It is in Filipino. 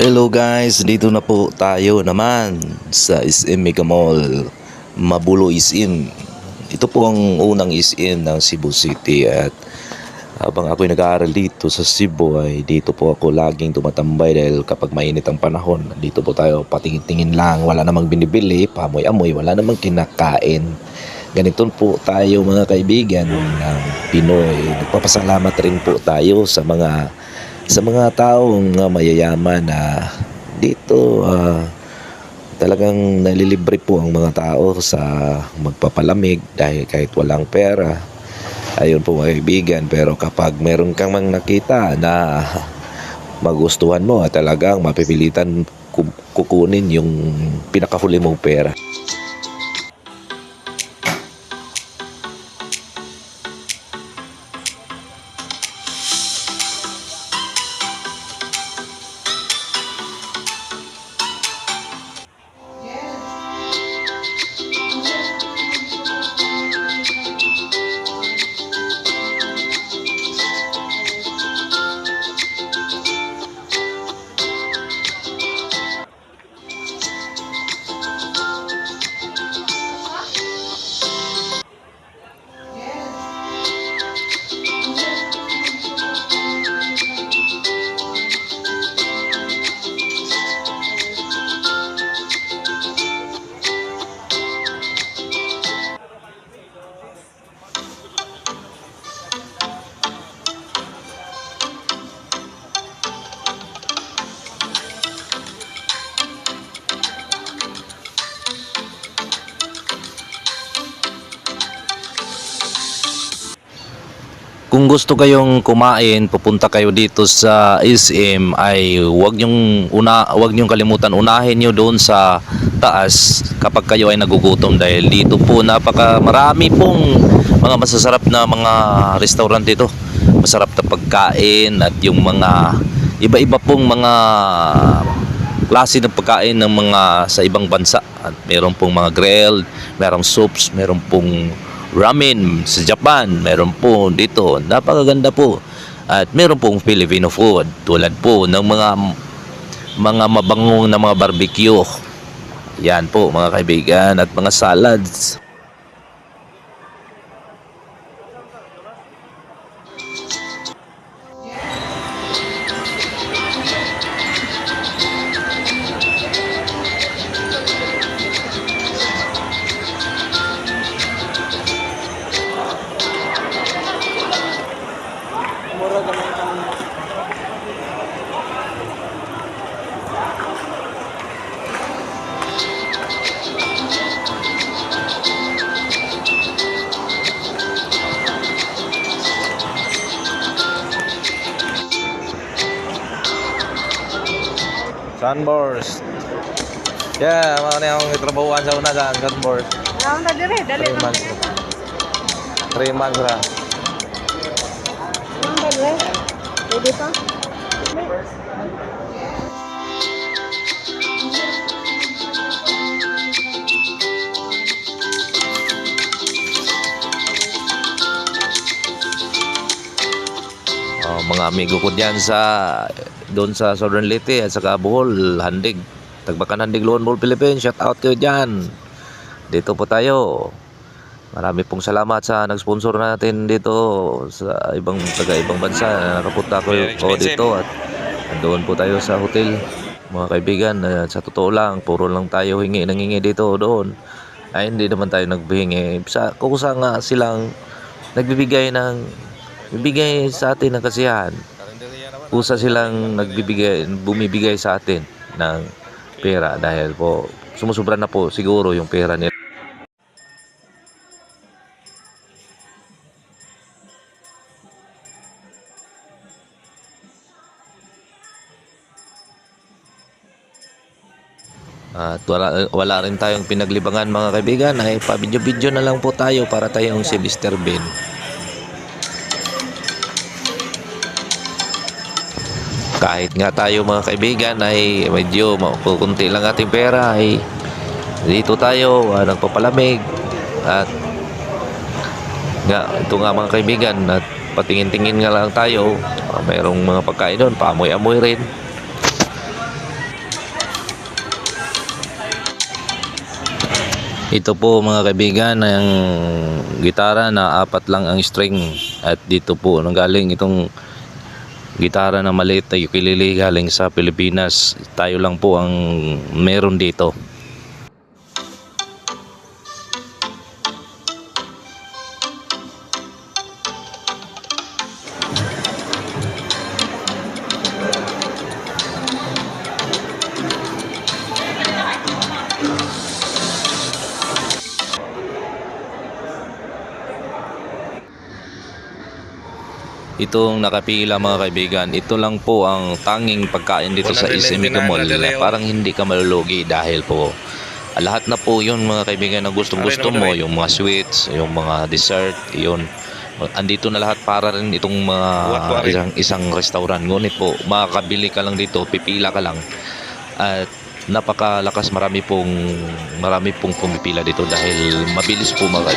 Hello guys, dito na po tayo naman sa SM Mega Mall. Mabulo in. Ito po ang unang in ng Cebu City at habang ako'y nag-aaral dito sa Cebu ay dito po ako laging tumatambay dahil kapag mainit ang panahon, dito po tayo patingin-tingin lang, wala namang binibili, pamoy-amoy, wala namang kinakain. Ganito po tayo mga kaibigan ng Pinoy. Nagpapasalamat rin po tayo sa mga sa mga taong uh, mayayaman na dito ah, talagang nalilibre po ang mga tao sa magpapalamig dahil kahit walang pera. Ayun po mga kaibigan pero kapag meron kang mang nakita na magustuhan mo talagang mapipilitan ku- kukunin yung pinakahuli mong pera Kung gusto kayong kumain, pupunta kayo dito sa SM ay wag niyong una wag niyong kalimutan unahin niyo doon sa taas kapag kayo ay nagugutom dahil dito po napaka marami pong mga masasarap na mga restaurant dito. Masarap na pagkain at yung mga iba-iba pong mga klase ng pagkain ng mga sa ibang bansa. At meron pong mga grilled, merong soups, meron pong ramen sa Japan, meron po dito. Napakaganda po. At meron pong Filipino food tulad po ng mga mga mabangong na mga barbecue. Yan po mga kaibigan at mga salads. Sunburst. Yeah, mga na akong itrabahuan sa una sa Sunburst. Ta dire, dali Three man. months. Three months na. Naon ta dire. Pwede pa? Oh, mga amigo ko diyan sa doon sa Southern Leyte at sa Bohol, Handig. Tagbakan Handig Lone Ball Philippines. Shout out kayo diyan. Dito po tayo. Marami pong salamat sa nag-sponsor natin dito sa ibang taga ibang bansa. Nakapunta ko ko dito at doon po tayo sa hotel. Mga kaibigan, eh, sa totoo lang, puro lang tayo hingi nangingi dito doon. Ay hindi naman tayo nagbihingi. Sa kusa nga silang nagbibigay ng bibigay sa atin ng kasiyahan. Kusa silang nagbibigay, bumibigay sa atin ng pera dahil po sumusubra na po siguro yung pera nila. At wala, wala rin tayong pinaglibangan mga kaibigan ay pa-video-video na lang po tayo para tayong si Mr. Ben. kahit nga tayo mga kaibigan ay medyo kukunti lang ating pera ay dito tayo uh, nagpapalamig. At nga ito nga mga kaibigan at patingin-tingin nga lang tayo uh, mayroong mga pagkain doon paamoy-amoy rin. Ito po mga kaibigan ang gitara na apat lang ang string. At dito po nanggaling itong gitara na maliit na ukulele galing sa Pilipinas. Tayo lang po ang meron dito. Itong nakapila mga kaibigan, ito lang po ang tanging pagkain dito sa Mega Mall na parang hindi ka malulugi dahil po ah, lahat na po yun mga kaibigan na gustong gusto mo, yung mga sweets, yung mga dessert, yun. Andito na lahat para rin itong mga isang, isang restaurant. Ngunit po, makakabili ka lang dito, pipila ka lang. At napakalakas marami pong marami pong pumipila dito dahil mabilis po mga